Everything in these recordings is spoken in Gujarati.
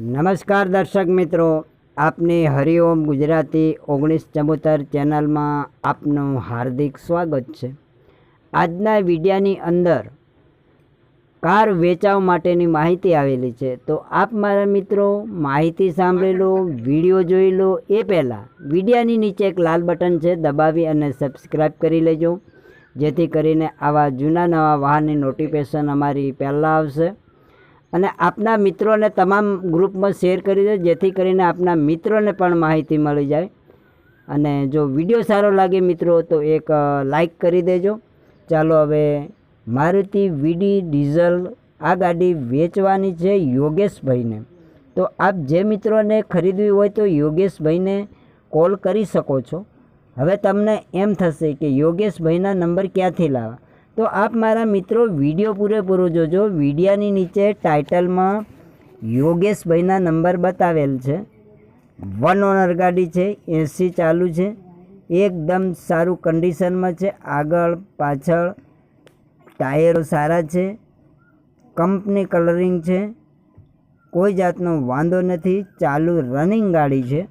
નમસ્કાર દર્શક મિત્રો, આપની હરિઓમ ગુજરાતી ઓગણીસ ચબોતેર ચેનલમાં આપનું હાર્દિક સ્વાગત છે. આજના વિડીયાની અંદર કાર વેચાવ માટેની માહિતી આવેલી છે. તો આપ મારા મિત્રો માહિતી સાંભળી લો વીડિયો જોઈ લો એ પહેલાં વિડીયાની નીચે એક લાલ બટન છે, દબાવી અને સબસ્ક્રાઈબ કરી લેજો. જેથી કરીને આવા જૂના નવા વાહનની નોટિફિકેશન અમારી પહેલાં આવશે. અને આપના મિત્રોને તમામ ગ્રુપમાં શેર કરી દો, જેથી કરીને આપના મિત્રોને પણ માહિતી મળી જાય. અને જો વીડિયો સારો લાગે મિત્રો, તો એક લાઈક કરી દેજો. ચાલો હવે મારુતિ વીડી ડીઝલ આ ગાડી વેચવાની છે યોગેશભાઈને. તો આપ જે મિત્રોને ખરીદવી હોય તો યોગેશભાઈને કોલ કરી શકો છો. હવે તમને એમ થશે કે યોગેશભાઈના નંબર ક્યાંથી લાવવા તો આપ મારા મિત્રો વીડિયો પૂરેપૂરો જોજો. વિડીયાની નીચે ટાઇટલમાં યોગેશભાઈના નંબર બતાવેલ છે. વન ઓનર ગાડી છે, એસી ચાલુ છે. એકદમ સારું કન્ડિશનમાં છે. આગળ, પાછળ ટાયરો સારા છે. કંપની કલરિંગ છે. કોઈ જાતનો વાંધો નથી. ચાલુ રનિંગ ગાડી છે.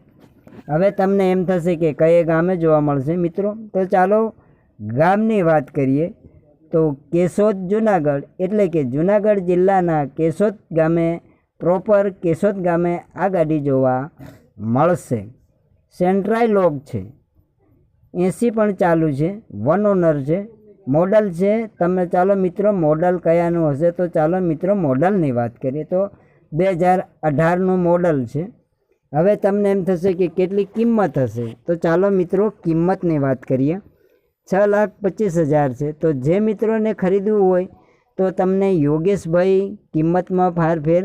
હવે તમને એમ થશે કે કયે ગામે જોવા મળશે મિત્રો? તો ચાલો ગામની વાત કરીએ. તો કેશોદ જુનાગઢ, એટલે કે જુનાગઢ જિલ્લાના કેશોદ ગામે પ્રોપર કેશોદ ગામે આ ગાડી જોવા મળશે. સેન્ટ્રાઈ લોક છે. એસી પણ ચાલુ છે. વન ઓનર છે. મોડલ છે. તમે ચાલો મિત્રો મોડલ કયાનું હશે તો ચાલો મિત્રો મોડલની વાત કરીએ. તો બે હજાર અઢારનું મોડલ છે. હવે તમને એમ થશે કે કેટલી કિંમત હશે? તો ચાલો મિત્રો કિંમતની વાત કરીએ. છ લાખ પચીસ હજાર છે. તો જે મિત્રોને ખરીદવું હોય તો તમને યોગેશભાઈ કિંમતમાં ફારફેર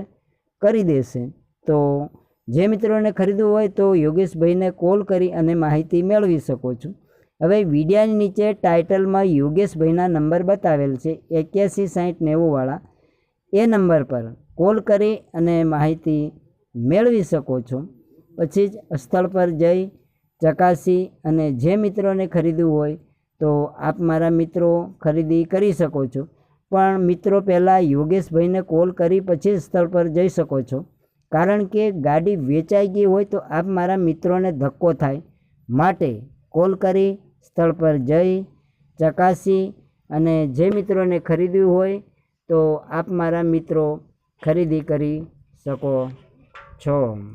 કરી દેશે. તો જે મિત્રોને ખરીદવું હોય તો યોગેશભાઈને કોલ કરી અને માહિતી મેળવી શકો છો. હવે વિડિયાની નીચે ટાઇટલમાં યોગેશભાઈના નંબર બતાવેલ છે. એક્યાસી સાઠ નેવુંવાળા એ નંબર પર કોલ કરી અને માહિતી મેળવી શકો છો. પછી જ સ્થળ પર જઈ ચકાસી અને જે મિત્રોને ખરીદવું હોય તો આપ મારા મિત્રો ખરીદી કરી શકો છો. પણ મિત્રો પહેલાં યોગેશભાઈને કોલ કરી પછી સ્થળ પર જઈ શકો છો. કારણ કે ગાડી વેચાઈ ગઈ હોય તો આપ મારા મિત્રોને ધક્કો થાય. માટે કોલ કરી, સ્થળ પર જઈ, ચકાસી અને જે મિત્રોને ખરીદ્યું હોય તો આપ મારા મિત્રો ખરીદી કરી શકો છો.